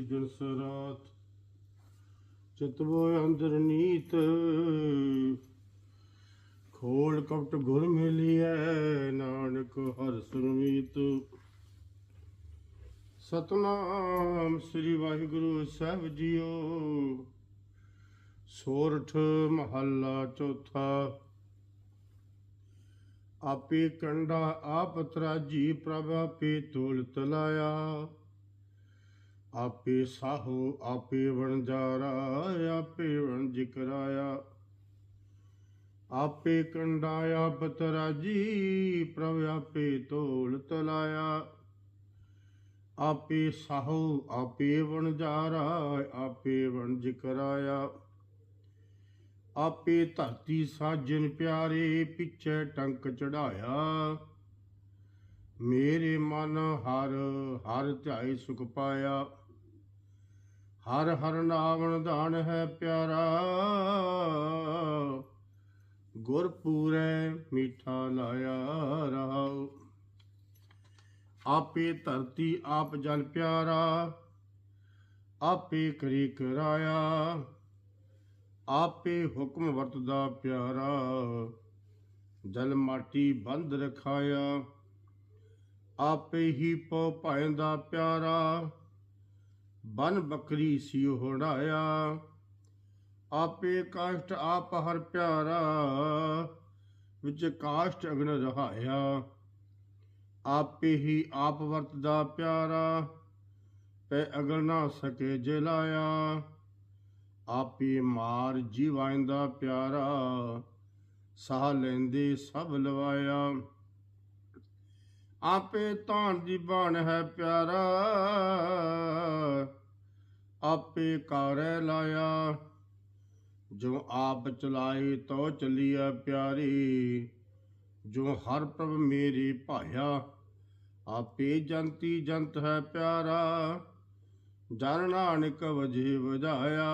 ਦਿਨ ਸਰਾਤ ਚਤਵੋ ਅੰਦਰ ਨੀਤ। ਖੋਲ ਕਪਟ ਗੁਰ ਮਿਲਿਐ, ਨਾਨਕ ਹਰ ਸੁਰਮੀਤ ਸਤਨਾਮ ਸ੍ਰੀ ਵਾਹਿਗੁਰੂ ਸਾਹਿਬ ਜੀਓ। ਸੋਰਠ ਮਹੱਲਾ ਚੌਥਾ। ਆਪੇ ਕੰਡਾ ਆਪ ਤਰਾਜੀ, ਪ੍ਰਭ ਆਪੇ ਤੋਲ ਤਲਾਇਆ ਆਪੇ ਸਾਹੋ, ਆਪੇ ਵਣਜਾਰਾ, ਆਪੇ ਵਣਜ ਕਰਾਇਆ ਆਪੇ ਕੰਡਾ ਆਪ ਤਰਾਜੀ ਪ੍ਰਭ ਆਪੇ ਤੋਲ ਤਲਾਇਆ। ਆਪੇ ਸਾਹੋ, ਆਪੇ ਵਣਜਾਰਾ, ਆਪੇ ਵਣਜ ਕਰਾਇਆ ਆਪੇ ਧਰਤੀ ਸਾਜਨ ਪਿਆਰੇ, ਪਿੱਛੇ ਟੰਕ ਚੜਾਇਆ। ਮੇਰੇ ਮਨ ਹਰ ਹਰ ਧਿਆਏ ਸੁਖ ਪਾਇਆ। ਹਰ ਹਰ ਨਾਮ ਦਾਨ ਹੈ ਪਿਆਰਾ। ਗੁਰ ਪੂਰੇ ਮੀਠਾ ਲਾਇਆ ਰਹਾਉ। ਆਪੇ ਧਰਤੀ ਆਪ ਜਲ ਪਿਆਰਾ, ਆਪੇ ਕਰੀ ਕਰਾਇਆ। ਆਪੇ ਹੁਕਮ ਵਰਤਦਾ ਪਿਆਰਾ, ਜਲ ਮਾਟੀ ਬੰਦ ਰਖਾਇਆ। ਆਪੇ ਹੀ ਪਉ ਭਾਇੰਦਾ ਪਿਆਰਾ। ਬਨ ਬੱਕਰੀ ਸੀ ਹੋੜਾਇਆ ਆਪੇ ਕਾਸ਼ਟ ਆਪ ਹਰ ਪਿਆਰਾ, ਵਿੱਚ ਕਾਸ਼ਟ ਅਗਨ ਰਹਾਇਆ। ਆਪੇ ਹੀ ਆਪ ਵਰਤਦਾ ਪਿਆਰਾ, ਪੈ ਅਗਨ ਨਾ ਸਕੇ ਜਲਾਇਆ। ਆਪੇ ਮਾਰ ਜੀਵਾਂਦਾ ਪਿਆਰਾ, ਸਾਹ ਲੈਂਦੇ ਸਭ ਲਵਾਇਆ। ਆਪੇ ਧਾਨ ਦੀ ਬਾਣ ਹੈ ਪਿਆਰਾ ਆਪੇ ਕਾਰੈ ਲਾਇਆ। ਜੋ ਆਪ ਚਲਾਏ ਤੋ ਚੱਲੀਐ ਪਿਆਰੀ। ਜੋ ਹਰ ਪ੍ਰਭ ਮੇਰੀ ਭਾਇਆ, ਆਪੇ ਜੰਤੀ ਜੰਤ ਹੈ ਪਿਆਰਾ। ਜਨ ਨਾਨਕ ਵਜੇ ਵਜਾਇਆ।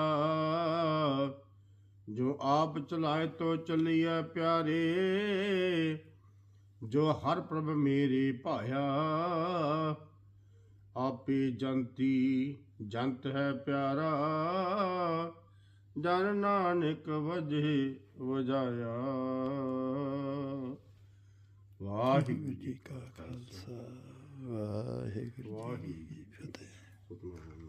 ਜੋ ਆਪ ਚਲਾਏ ਤੋ ਚੱਲੀਐ ਪਿਆਰੇ। ਜੋ ਹਰ ਪ੍ਰਭ ਮੇਰੇ ਭਾਇਆ। ਆਪੇ ਜੰਤੀ ਜੰਤ ਹੈ ਪਿਆਰਾ ਜਨ ਨਾਨਕ ਵਜੇ ਵਜਾਇਆ। ਵਾਹਿਗੁਰੂ ਜੀ ਕਾ ਖਾਲਸਾ ਵਾਹਿਗੁਰੂ ਜੀ ਕੀ ਫਤਿਹ।